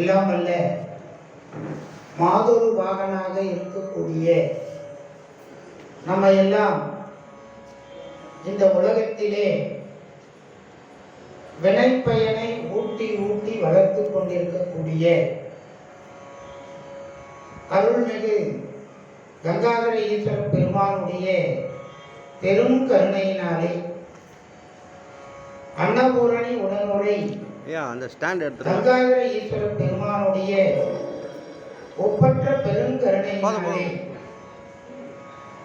எல்லாம் வல்ல மாதொரு வாகனாக இருக்கக்கூடிய நம்ம எல்லாம் இந்த உலகத்திலே வினைப்பயனை ஊட்டி ஊட்டி வளர்த்து கொண்டிருக்கக்கூடிய அருள்மிகு கங்காதர ஈஸ்வர பெருமானுடைய பெரும் கருணையினாலே அன்னபூரணி உடனுரை ஐயா அந்த ஸ்டாண்ட் எடுத்துட்டு கங்காதர ஈஸ்வர பெருமானுடைய ஒப்பற்ற பெருங்கருணையினாலே.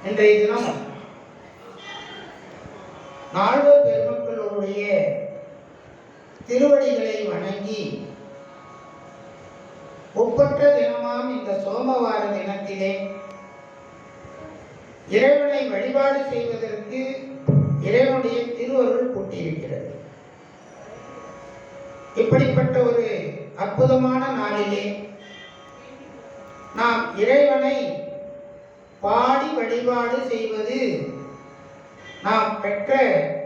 இன்றைய தினம் நால்வர் பெருமக்களுடைய திருவடிகளை வணங்கி ஒப்பற்ற தினமாம் இந்த சோமவார தினத்திலே இறைவனை வழிபாடு செய்வதற்கு இப்படிப்பட்ட ஒரு அற்புதமான நாளிலே நாம் இறைவனை பாடி வழிபாடு செய்வது நாம் பெற்ற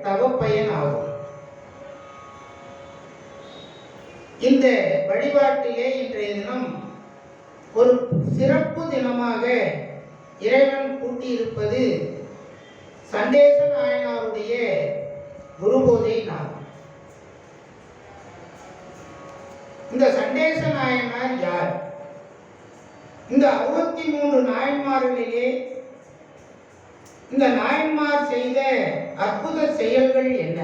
தவப்பயன் ஆகும் இந்த வழிபாட்டிலே இன்றைய தினம் ஒரு சிறப்பு தினமாக இறைவன் கூட்டியிருப்பது சண்டேச நாயனாருடைய குருபோதை நாள். இந்த சண்டேச நாயனார் யார்? இந்த அறுபத்தி மூன்று நாயன்மார்களிலே இந்த நாயன்மார் செய்த அற்புத செயல்கள் என்ன?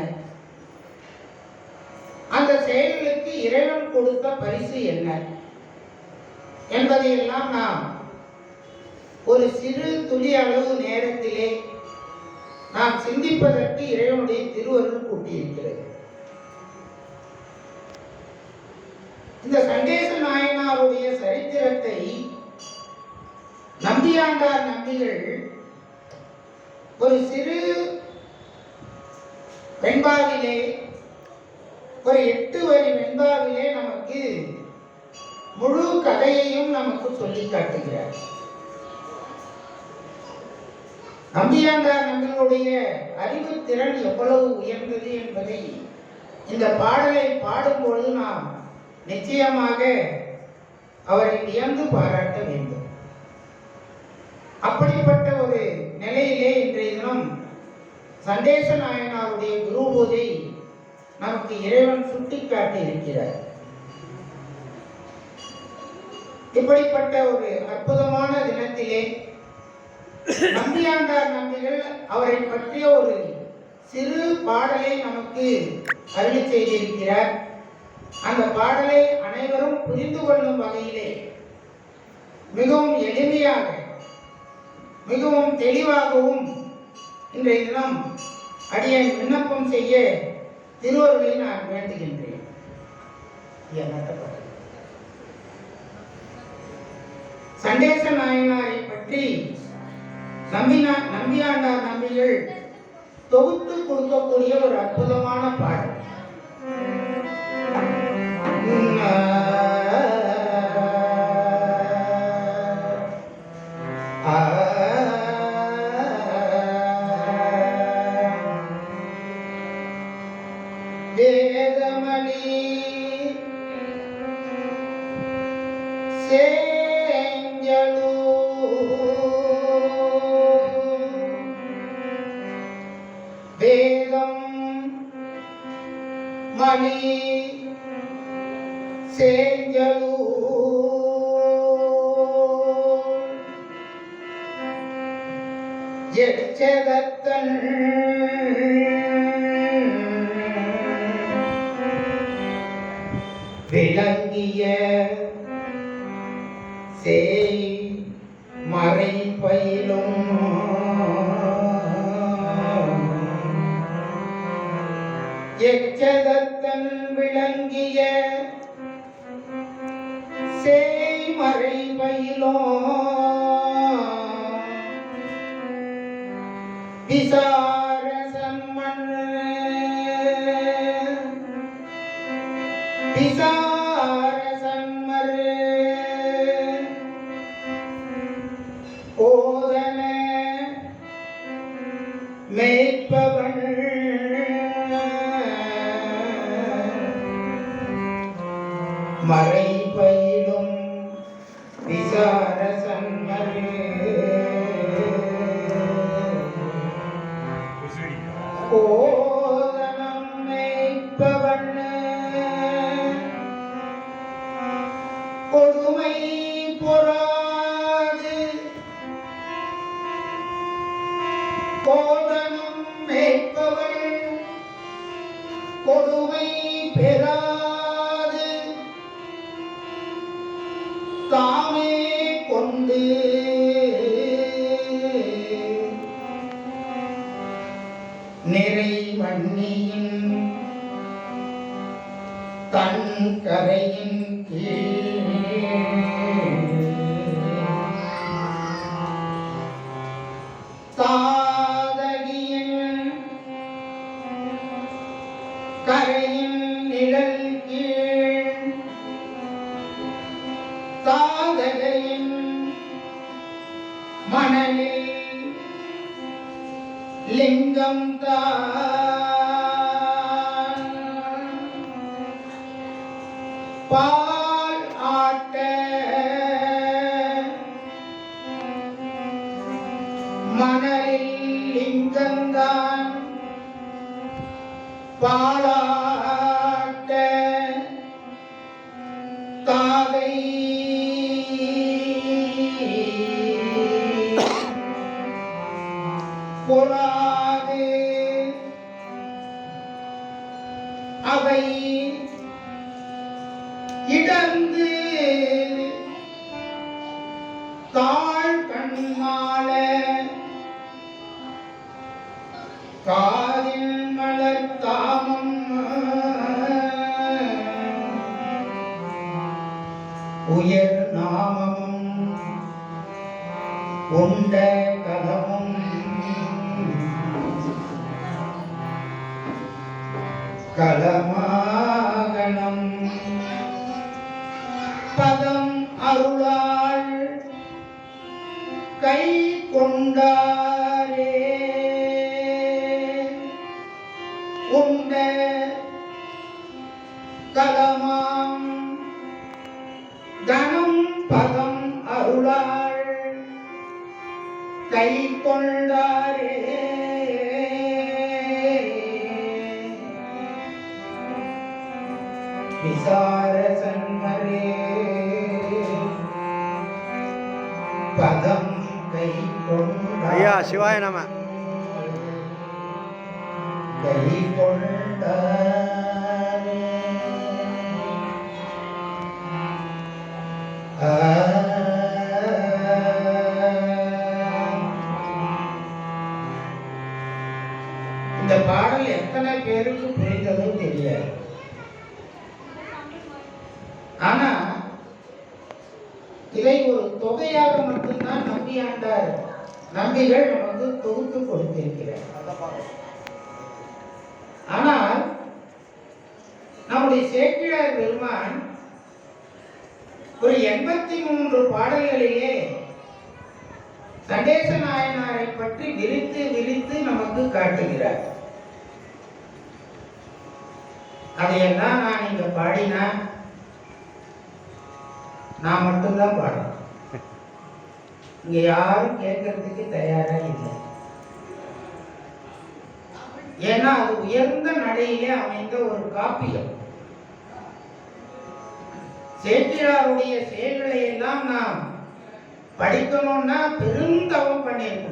அந்த செயல்களுக்கு இறைவன் கொடுத்த பரிசு என்ன? என்பதையெல்லாம் நாம் ஒரு சிறு துளி அளவு நேரத்திலே நாம் சிந்திப்பதற்கு இறைவனுடைய திருவருள் கூட்டியிருக்கிறது. இந்த சண்டேச நாயனாருடைய சரித்திரத்தை நம்பியாண்டார் நம்பிகள் ஒரு சிறு வெண்பாவிலே ஒரு எட்டு வரி வெண்பாவிலே நமக்கு முழு கதையையும் நமக்கு சொல்லி காட்டுகிறார். நம்பியாண்டார் நம்பிகளுடைய அறிவு திறன் எவ்வளவு உயர்ந்தது என்பதை இந்த பாடலை பாடும்பொழுது நாம் நிச்சயமாக அவரை வியந்து பாராட்ட வேண்டும். அப்படிப்பட்ட ஒரு நிலையிலே இன்றைய தினம் சந்தேச நாயனாருடைய குரு பூஜை நமக்கு இறைவன் சுட்டிக்காட்டி இருக்கிறார். இப்படிப்பட்ட ஒரு அற்புதமான தினத்திலே நம்பியாண்டார் நம்பிகள் அவரை பற்றிய ஒரு சிறு பாடலை நமக்கு அருளி செய்திருக்கிறார். அந்த பாடலை அனைவரும் புரிந்து கொள்ளும் வகையிலே மிகவும் எளிமையாக மிகவும் தெளிவாகவும் இன்றைய தினம் அடியை விண்ணப்பம் செய்ய திருவருளை நான் வேண்டுகின்றேன். சண்டேச நாயனாரை பற்றி நம்பினா நம்பியாண்டார் நம்பிகள் தொகுத்து கொடுக்கக்கூடிய ஒரு அற்புதமான பாடல். வேதமணி சேஞ்சலு. வேதம் மணி. சேஞ்சலு. எச்சதத்தன் விளங்கிய சே Peace out. நிறைவண்ணியின் தன் கரையின் தாதகியின் கரையின் நிழல் கீழ். தாதகையின் மணலில் லிங்கம் தான் உயர் நாமமும் உண்ட கதமும் களமாகணம் பதம் அருளாள் கை கொண்டாரே. உண்ட கலமாம் தனம் பதம் அருளாள். கை கொண்டாரே. விசார சன்மரே பதம் கை கொண்டாரே. ஐயா சிவாய நம. கை கொண்டாரே நம்முடைய சேக்கிழார் பெருமான் ஒரு எண்பத்தி மூன்று பாடல்களிலே சண்டேச நாயனாரை பற்றி விரித்து விரித்து நமக்கு காட்டுகிறார். அதையெல்லாம் நான் இங்க பாடினா நான் மட்டும்தான் பாடணும். இங்க யாரும் கேட்கறதுக்கு தயாரா இல்லை. ஏன்னா அது உயர்ந்த நடையிலே அமைந்த ஒரு காப்பியம். சேக்கிழாருடைய செயல்களை எல்லாம் நாம் படிக்கணும்னா பெருந்தவம் பண்ணியிருக்கணும்.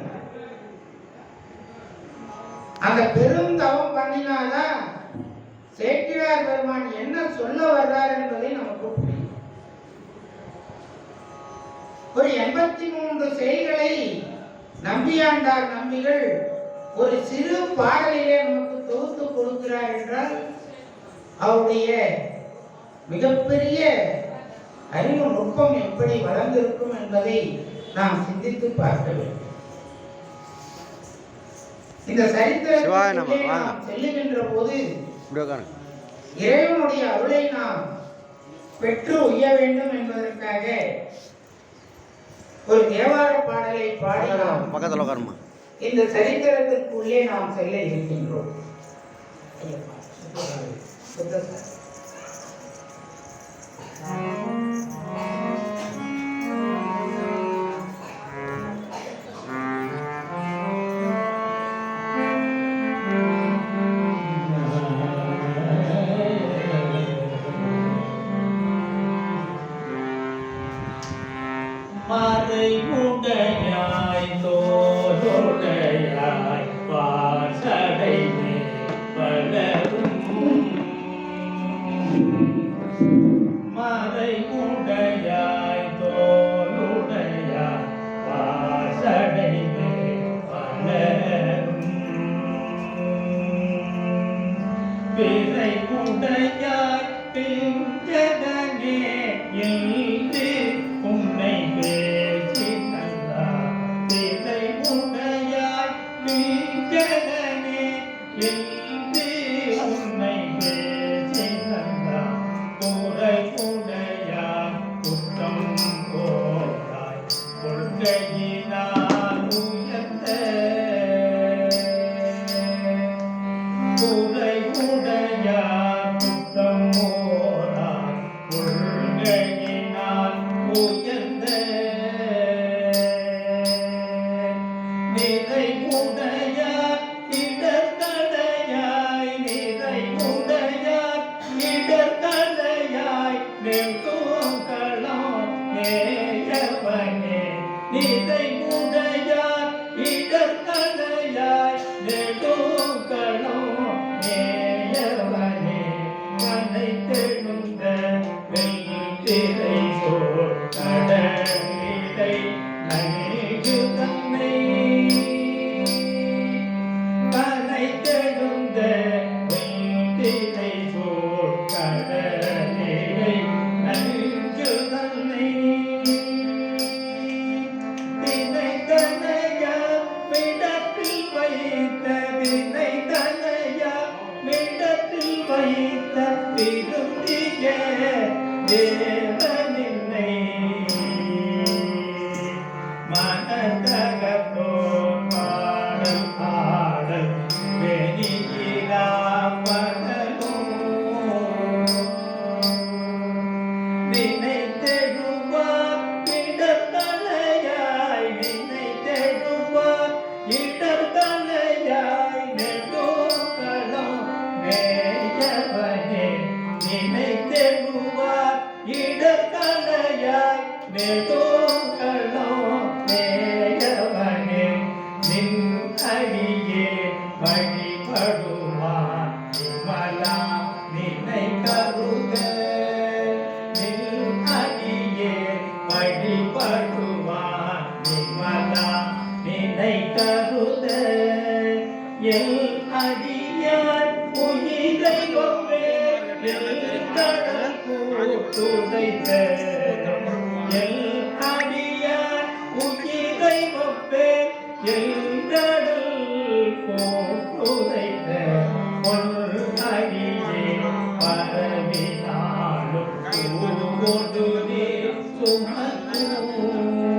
அந்த பெருந்தவம் பண்ணினாதான் சேக்கிழார் பெருமான் என்ன சொல்ல வர்றார் என்பதை நமக்கு புரியும். ஒரு எண்பத்தி மூன்று செய்களை நம்பியாண்டார் நம்பிகள் ஒரு சிறு பாடலிலே நமக்கு தொகுத்து கொடுக்கிறார் என்றால் அவருடைய மிகப்பெரிய அறிவு நுட்பம் எப்படி வளர்ந்திருக்கும் என்பதை நாம் சிந்தித்து பார்க்க வேண்டும். இந்த சிவாய நம, செல்லுகின்ற போது இறைவனுடைய அருளை நாம் பெற்று உய்ய வேண்டும் என்பதற்காக ஒரு தேவார பாடலை பாடி நாம் பக்கத்தில் உட்காருமா இந்த சரித்திரத்திற்குள்ளே நாம் செல்ல இருக்கின்றோம். மறை உடையாய் தோருடையாய் வாசடை தகுத எல் அடியார் உயிரை கொண்டே எல் கடல் எல்